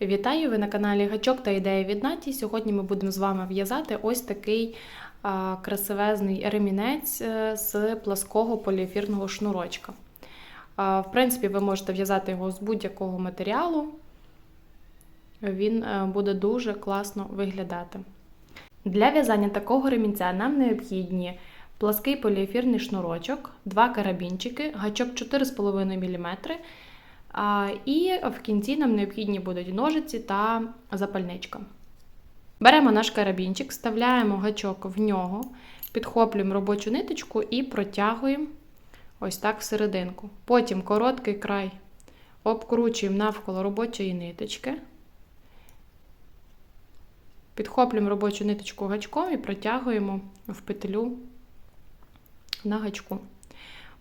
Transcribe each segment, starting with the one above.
Вітаю! Ви на каналі Гачок та ідеї від Наті. Сьогодні ми будемо з вами в'язати ось такий красивезний ремінець е, з плаского поліефірного шнурочка. В принципі, ви можете в'язати його з будь-якого матеріалу. Він е, буде дуже класно виглядати. Для в'язання такого ремінця нам необхідні плаский поліефірний шнурочок, два карабінчики, гачок 4,5 мм. І в кінці нам необхідні будуть ножиці та запальничка. Беремо наш карабінчик, вставляємо гачок в нього, підхоплюємо робочу ниточку і протягуємо ось так всерединку. Потім короткий край обкручуємо навколо робочої ниточки. Підхоплюємо робочу ниточку гачком і протягуємо в петлю на гачку.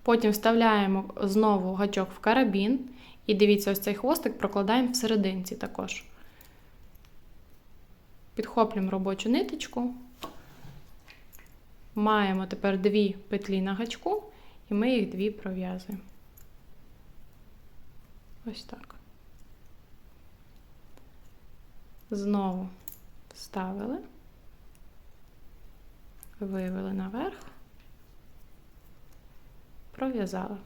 Потім вставляємо знову гачок в карабін. І дивіться, ось цей хвостик прокладаємо всерединці також. Підхоплюємо робочу ниточку. Маємо тепер дві петлі на гачку, і ми їх дві пров'язуємо. Ось так. Знову вставили, вивели наверх, пров'язали.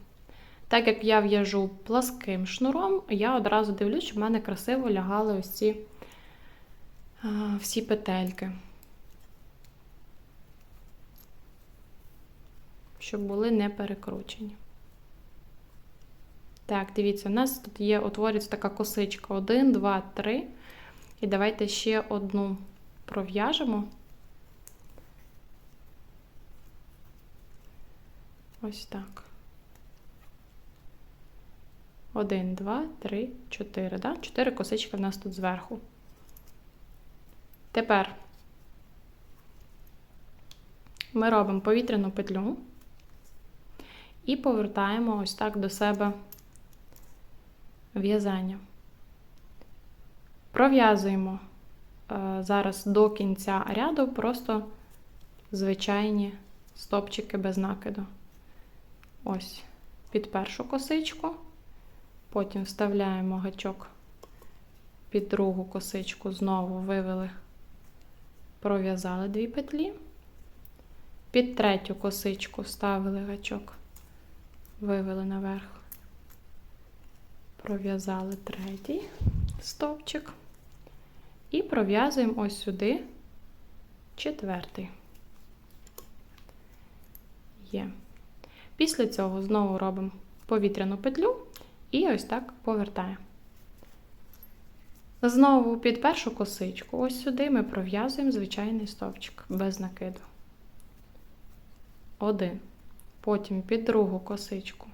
Так як я в'яжу пласким шнуром, я одразу дивлюсь, щоб в мене красиво лягали ось ці всі петельки. Щоб були не перекручені. Так, дивіться, у нас тут є, утворюється така косичка. Один, два, три. І давайте ще одну пров'яжемо. Ось так. Один, два, три, чотири. Да? Чотири косички в нас тут зверху. Тепер ми робимо повітряну петлю і повертаємо ось так до себе в'язання. Пров'язуємо е, зараз до кінця ряду просто звичайні стопчики без накиду. Ось під першу косичку. Потім вставляємо гачок під другу косичку, знову вивели, пров'язали дві петлі. Під третю косичку вставили гачок, вивели наверх, пров'язали третій стовпчик. І пров'язуємо ось сюди четвертий. Є. Після цього знову робимо повітряну петлю. І ось так повертаємо. Знову під першу косичку, ось сюди ми пров'язуємо звичайний стовпчик без накиду. Один. Потім під другу косичку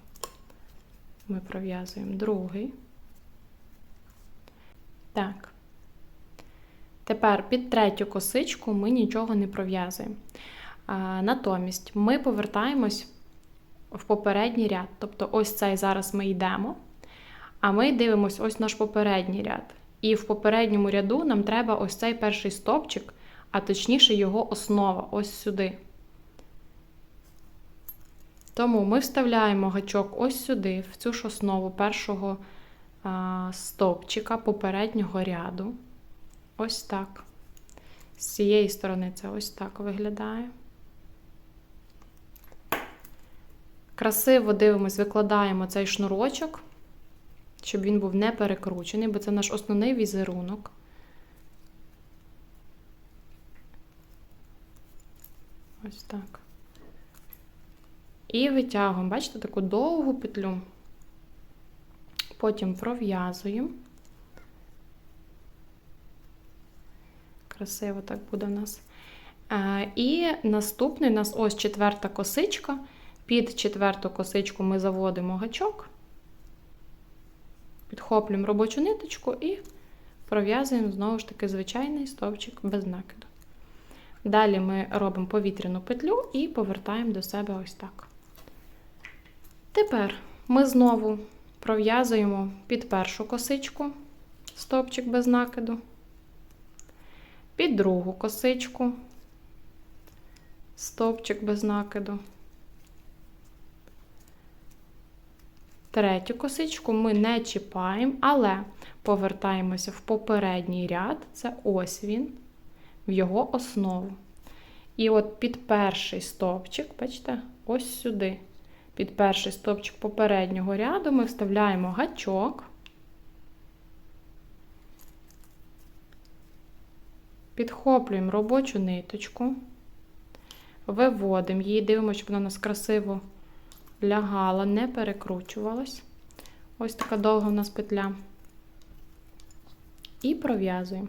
ми пров'язуємо другий. Так. Тепер під третю косичку ми нічого не пров'язуємо. Натомість ми повертаємось в попередній ряд. Тобто, ось цей зараз ми йдемо. А ми дивимося ось наш попередній ряд. І в попередньому ряду нам треба ось цей перший стопчик, а точніше його основа ось сюди. Тому ми вставляємо гачок ось сюди, в цю ж основу першого а, стовпчика попереднього ряду. Ось так. З цієї сторони це ось так виглядає. Красиво дивимось, викладаємо цей шнурочок щоб він був не перекручений, бо це наш основний візерунок. Ось так. І витягуємо, бачите, таку довгу петлю. Потім пров'язуємо. Красиво так буде у нас. І наступний у нас ось четверта косичка. Під четверту косичку ми заводимо гачок. Підхоплюємо робочу ниточку і пров'язуємо знову ж таки звичайний стовпчик без накиду. Далі ми робимо повітряну петлю і повертаємо до себе ось так. Тепер ми знову пров'язуємо під першу косичку стовпчик без накиду, під другу косичку, стовпчик без накиду. Третю косичку ми не чіпаємо, але повертаємося в попередній ряд, це ось він, в його основу. І от під перший стовпчик, бачите, ось сюди, під перший стовпчик попереднього ряду ми вставляємо гачок. Підхоплюємо робочу ниточку, виводимо її, дивимося, щоб вона у нас красиво лягала, не перекручувалась. Ось така довга у нас петля. І пров'язуємо.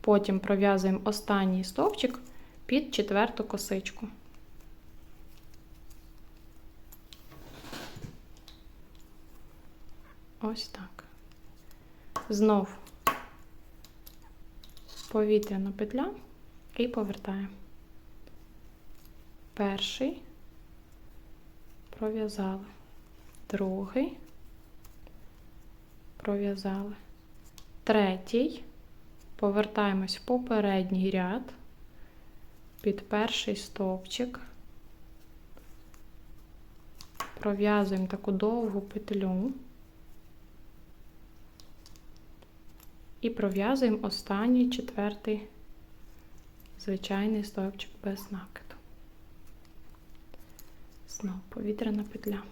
Потім пров'язуємо останній стовпчик під четверту косичку. Ось так. Знов повітряна петля і повертаємо. Перший пров'язали, другий. Пров'язали, третій, повертаємось в попередній ряд, під перший стовпчик, пров'язуємо таку довгу петлю. І пров'язуємо останній четвертий звичайний стовпчик без накиду. Знову повітряна петля.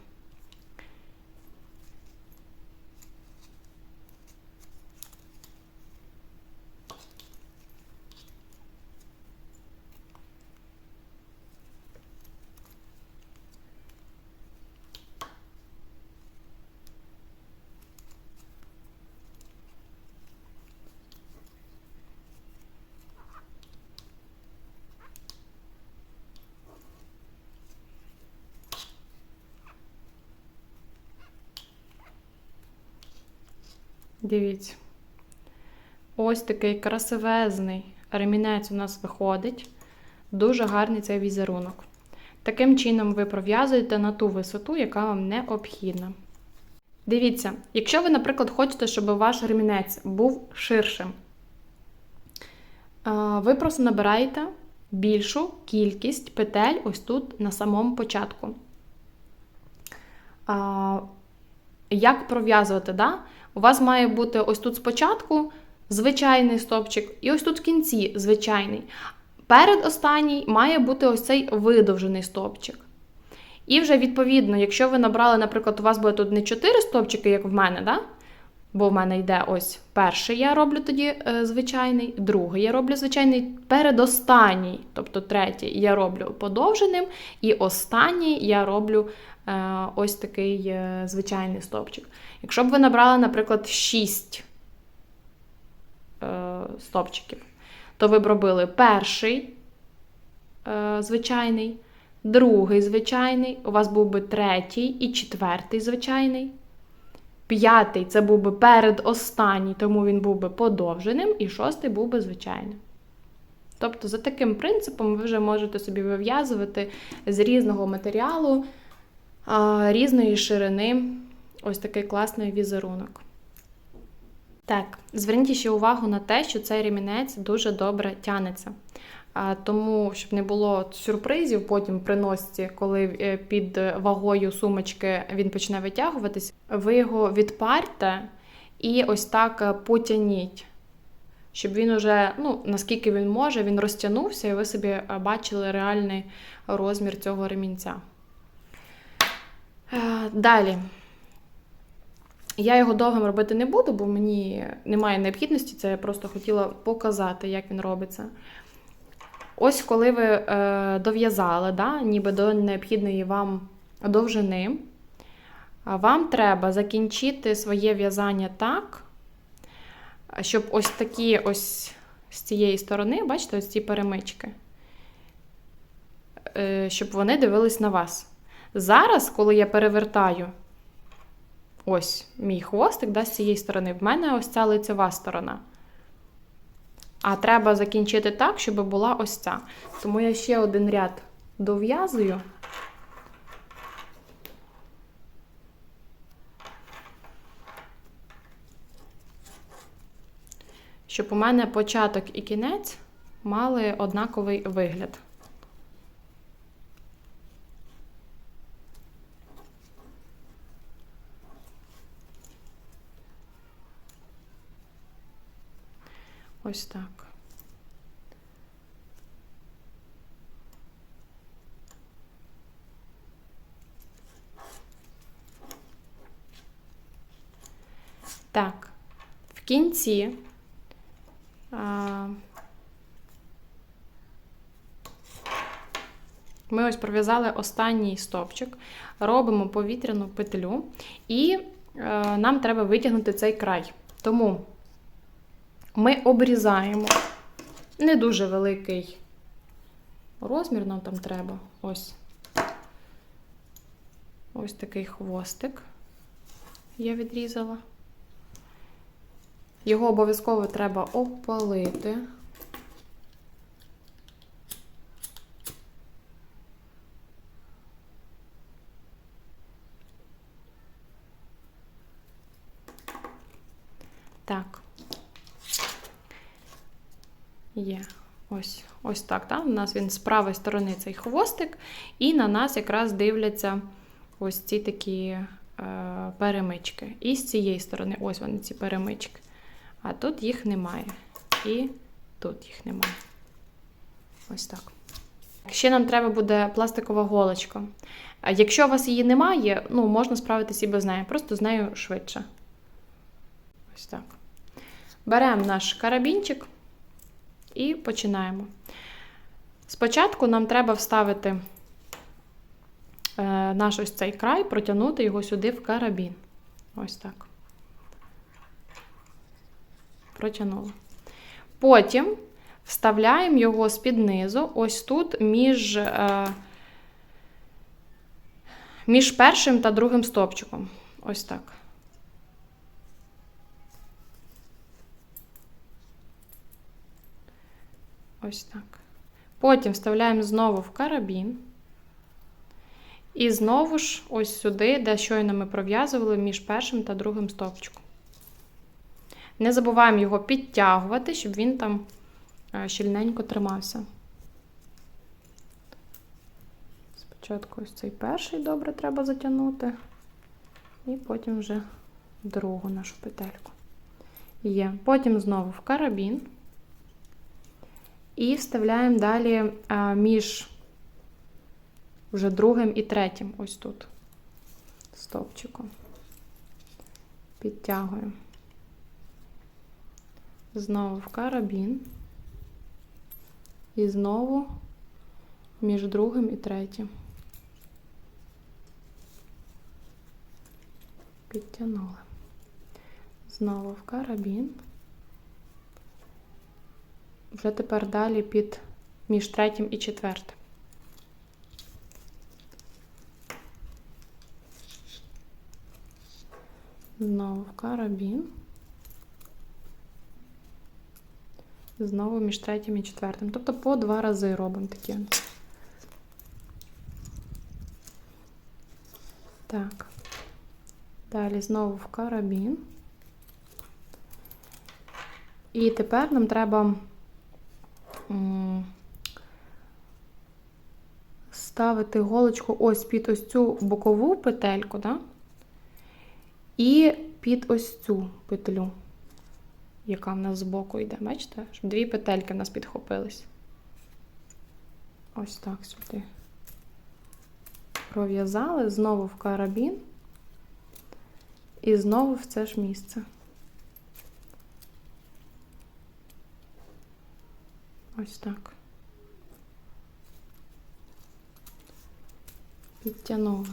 Дивіться. Ось такий красивезний ремінець у нас виходить. Дуже гарний цей візерунок. Таким чином ви пров'язуєте на ту висоту, яка вам необхідна. Дивіться, якщо ви, наприклад, хочете, щоб ваш ремінець був ширшим, ви просто набираєте більшу кількість петель ось тут на самому початку. Як пров'язувати? Да? У вас має бути ось тут спочатку звичайний стопчик, і ось тут в кінці звичайний. Перед останній має бути ось цей видовжений стопчик. І вже, відповідно, якщо ви набрали, наприклад, у вас буде тут не 4 стопчики, як в мене, да? бо в мене йде ось перший, я роблю тоді е, звичайний, другий я роблю звичайний, передостанній, тобто третій, я роблю подовженим, і останній я роблю ось такий е, звичайний стопчик. Якщо б ви набрали, наприклад, 6 е, стопчиків, то ви б робили перший е, звичайний, другий звичайний, у вас був би третій і четвертий звичайний. П'ятий це був би передостанній, тому він був би подовженим, і шостий був би звичайним. Тобто, за таким принципом ви вже можете собі вив'язувати з різного матеріалу, різної ширини ось такий класний візерунок. Так, зверніть ще увагу на те, що цей ремінець дуже добре тянеться. Тому, щоб не було сюрпризів потім при носці, коли е, під вагою сумочки він почне витягуватись, ви його відпарте і ось так е, потяніть, щоб він уже, ну, наскільки він може, він розтягнувся, і ви собі е, бачили реальний розмір цього ремінця. Далі. Я його довгим робити не буду, бо мені немає необхідності, це я просто хотіла показати, як він робиться. Ось коли ви е, дов'язали, да, ніби до необхідної вам довжини, вам треба закінчити своє в'язання так, щоб ось такі ось з цієї сторони, бачите, ось ці перемички, е, щоб вони дивились на вас. Зараз, коли я перевертаю ось мій хвостик да, з цієї сторони, в мене ось ця лицева сторона. А треба закінчити так, щоб була ось ця. Тому я ще один ряд дов'язую. Щоб у мене початок і кінець мали однаковий вигляд. Ось так. Так, в кінці а, ми ось пров'язали останній стовпчик, робимо повітряну петлю, і е, нам треба витягнути цей край. Тому ми обрізаємо не дуже великий розмір, нам там треба. Ось. Ось такий хвостик я відрізала. Його обов'язково треба опалити. Так. Є. Ось ось так. так? У нас він з правої сторони цей хвостик, і на нас якраз дивляться ось ці такі е, перемички. І з цієї сторони, ось вони, ці перемички. А тут їх немає. І тут їх немає. Ось так. Ще нам треба буде пластикова голочка. Якщо у вас її немає, ну, можна справитися і без неї, просто з нею швидше. Ось так. Беремо наш карабінчик і починаємо. Спочатку нам треба вставити е, наш ось цей край, протягнути його сюди в карабін. Ось так. Протягнула. Потім вставляємо його з-під низу, ось тут між, е, між першим та другим стопчиком. Ось так. Ось так. Потім вставляємо знову в карабін. І знову ж ось сюди, де щойно ми пров'язували між першим та другим стовпчиком. Не забуваємо його підтягувати, щоб він там е, щільненько тримався. Спочатку ось цей перший добре треба затягнути, і потім вже другу нашу петельку. Є. Потім знову в карабін. І вставляємо далі між вже другим і третім, ось тут, стовпчиком. Підтягуємо. Знову в карабін. І знову між другим і третім. Підтягнули. Знову в карабін. Вже тепер далі під між третім і четвертим. Знову в карабін. Знову між третім і четвертим. Тобто по два рази робимо такі. Так. Далі знову в карабін. І тепер нам треба ставити голочку ось під ось цю бокову петельку, да? і під ось цю петлю, яка в нас збоку йде. Бачите? Щоб дві петельки в нас підхопились. Ось так сюди. Пров'язали, знову в карабін і знову в це ж місце. Ось так. Підтягнула.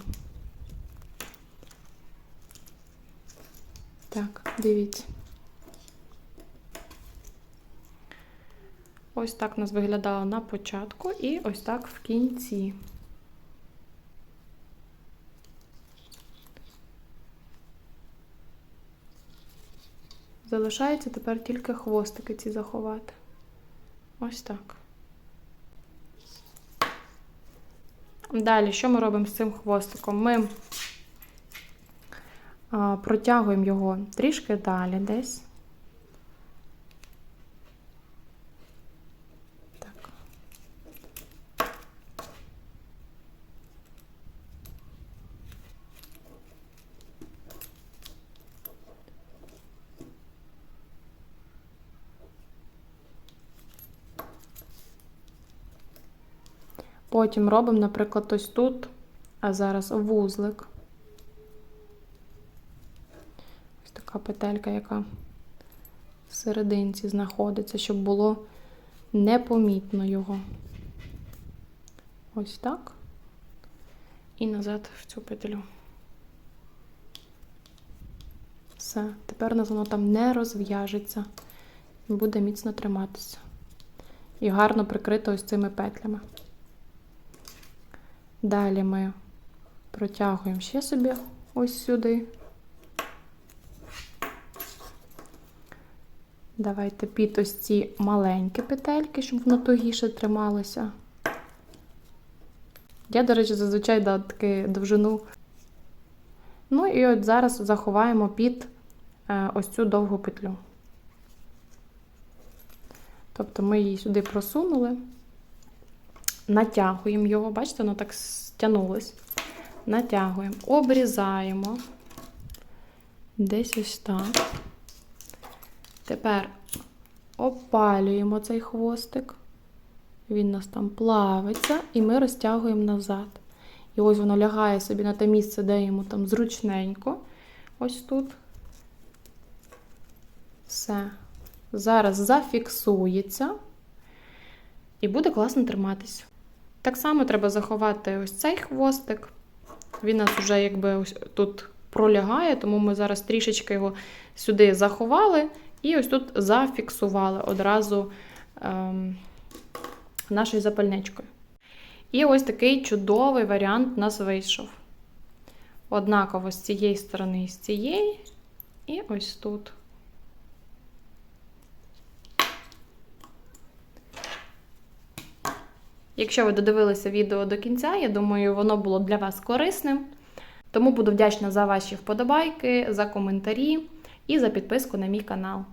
Так, дивіться. Ось так у нас виглядало на початку і ось так в кінці. Залишається тепер тільки хвостики ці заховати. Ось так. Далі, що ми робимо з цим хвостиком? Ми протягуємо його трішки далі десь. Потім робимо, наприклад, ось тут, а зараз вузлик. Ось така петелька, яка в серединці знаходиться, щоб було непомітно його. Ось так. І назад в цю петлю. Все. Тепер нас воно там не розв'яжеться. Буде міцно триматися. І гарно прикрито ось цими петлями. Далі ми протягуємо ще собі ось сюди. Давайте під ось ці маленькі петельки, щоб воно тугіше трималося. Я, до речі, зазвичай да, таки довжину. Ну і от зараз заховаємо під е, ось цю довгу петлю. Тобто ми її сюди просунули, натягуємо його, бачите, воно так стягнулось. Натягуємо, обрізаємо. Десь ось так. Тепер опалюємо цей хвостик. Він у нас там плавиться, і ми розтягуємо назад. І ось воно лягає собі на те місце, де йому там зручненько. Ось тут. Все. Зараз зафіксується і буде класно триматись. Так само треба заховати ось цей хвостик. Він нас вже якби ось тут пролягає, тому ми зараз трішечки його сюди заховали і ось тут зафіксували одразу ем, нашою запальничкою. І ось такий чудовий варіант у нас вийшов. Однаково з цієї сторони і з цієї, і ось тут. Якщо ви додивилися відео до кінця, я думаю, воно було для вас корисним. Тому буду вдячна за ваші вподобайки, за коментарі і за підписку на мій канал.